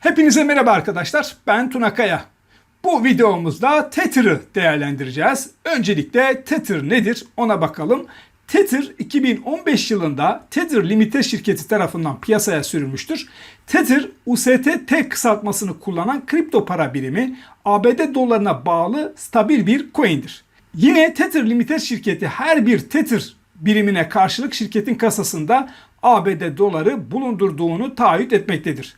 Hepinize merhaba arkadaşlar. Ben Tuna Kaya. Bu videomuzda Tether'ı değerlendireceğiz. Öncelikle Tether nedir ona bakalım. Tether 2015 yılında Tether Limited şirketi tarafından piyasaya sürülmüştür. Tether USDT kısaltmasını kullanan kripto para birimi ABD dolarına bağlı stabil bir coin'dir. Yine Tether Limited şirketi her bir Tether birimine karşılık şirketin kasasında ABD doları bulundurduğunu taahhüt etmektedir.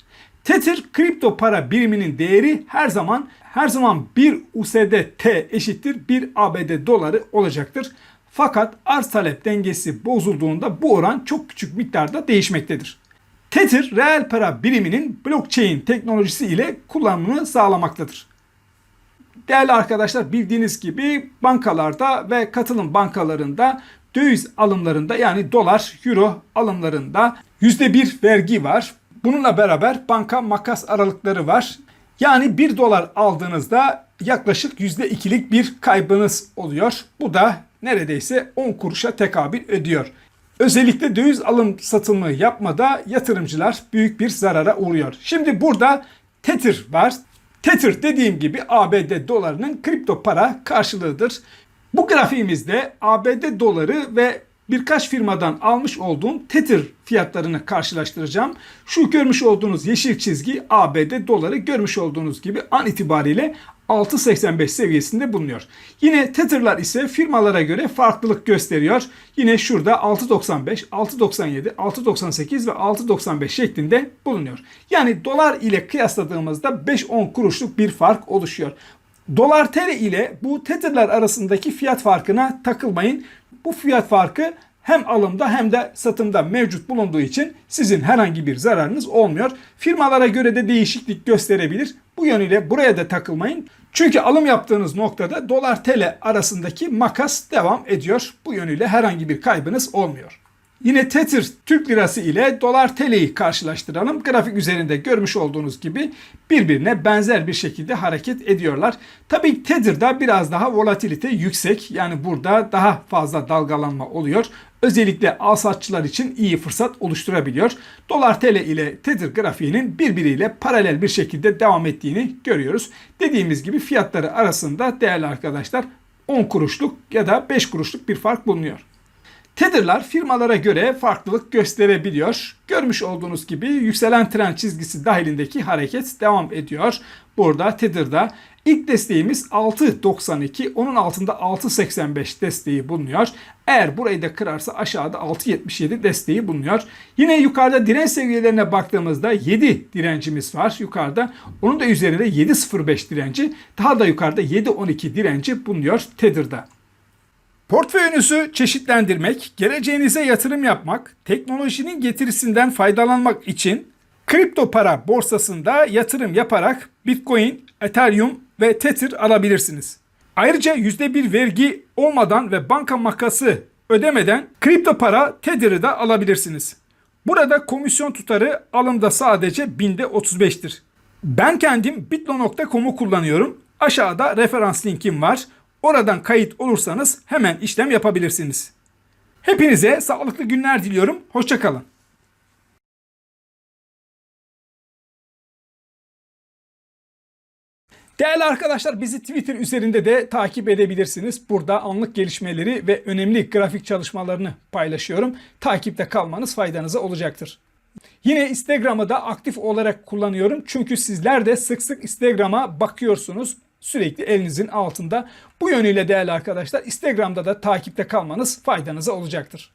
Tether kripto para biriminin değeri her zaman her zaman 1 USDT eşittir 1 ABD doları olacaktır. Fakat arz talep dengesi bozulduğunda bu oran çok küçük miktarda değişmektedir. Tether reel para biriminin blockchain teknolojisi ile kullanımını sağlamaktadır. Değerli arkadaşlar bildiğiniz gibi bankalarda ve katılım bankalarında döviz alımlarında yani dolar, euro alımlarında %1 vergi var. Bununla beraber banka makas aralıkları var. Yani 1 dolar aldığınızda yaklaşık %2'lik bir kaybınız oluyor. Bu da neredeyse 10 kuruşa tekabül ediyor. Özellikle döviz alım satımı yapmada yatırımcılar büyük bir zarara uğruyor. Şimdi burada Tether var. Tether dediğim gibi ABD dolarının kripto para karşılığıdır. Bu grafiğimizde ABD doları ve birkaç firmadan almış olduğum Tether fiyatlarını karşılaştıracağım. Şu görmüş olduğunuz yeşil çizgi ABD doları görmüş olduğunuz gibi an itibariyle 6.85 seviyesinde bulunuyor. Yine Tether'lar ise firmalara göre farklılık gösteriyor. Yine şurada 6.95, 6.97, 6.98 ve 6.95 şeklinde bulunuyor. Yani dolar ile kıyasladığımızda 5-10 kuruşluk bir fark oluşuyor. Dolar TL ile bu Tether'lar arasındaki fiyat farkına takılmayın. Bu fiyat farkı hem alımda hem de satımda mevcut bulunduğu için sizin herhangi bir zararınız olmuyor. Firmalara göre de değişiklik gösterebilir. Bu yönüyle buraya da takılmayın. Çünkü alım yaptığınız noktada dolar TL arasındaki makas devam ediyor. Bu yönüyle herhangi bir kaybınız olmuyor. Yine Tether Türk Lirası ile Dolar TL'yi karşılaştıralım. Grafik üzerinde görmüş olduğunuz gibi birbirine benzer bir şekilde hareket ediyorlar. Tabii Tether'da biraz daha volatilite yüksek. Yani burada daha fazla dalgalanma oluyor. Özellikle alsatçılar için iyi fırsat oluşturabiliyor. Dolar TL ile Tether grafiğinin birbiriyle paralel bir şekilde devam ettiğini görüyoruz. Dediğimiz gibi fiyatları arasında değerli arkadaşlar 10 kuruşluk ya da 5 kuruşluk bir fark bulunuyor. Tether'lar firmalara göre farklılık gösterebiliyor. Görmüş olduğunuz gibi yükselen trend çizgisi dahilindeki hareket devam ediyor. Burada Tether'da ilk desteğimiz 6.92, onun altında 6.85 desteği bulunuyor. Eğer burayı da kırarsa aşağıda 6.77 desteği bulunuyor. Yine yukarıda direnç seviyelerine baktığımızda 7 direncimiz var yukarıda. Onun da üzerinde 7.05 direnci, daha da yukarıda 7.12 direnci bulunuyor Tether'da. Portföyünüzü çeşitlendirmek, geleceğinize yatırım yapmak, teknolojinin getirisinden faydalanmak için kripto para borsasında yatırım yaparak Bitcoin, Ethereum ve Tether alabilirsiniz. Ayrıca %1 vergi olmadan ve banka makası ödemeden kripto para Tether'ı da alabilirsiniz. Burada komisyon tutarı alımda sadece binde 35'tir. Ben kendim bitlo.com'u kullanıyorum. Aşağıda referans linkim var. Oradan kayıt olursanız hemen işlem yapabilirsiniz. Hepinize sağlıklı günler diliyorum. Hoşçakalın. Değerli arkadaşlar bizi Twitter üzerinde de takip edebilirsiniz. Burada anlık gelişmeleri ve önemli grafik çalışmalarını paylaşıyorum. Takipte kalmanız faydanıza olacaktır. Yine Instagram'ı da aktif olarak kullanıyorum. Çünkü sizler de sık sık Instagram'a bakıyorsunuz sürekli elinizin altında. Bu yönüyle değerli arkadaşlar Instagram'da da takipte kalmanız faydanıza olacaktır.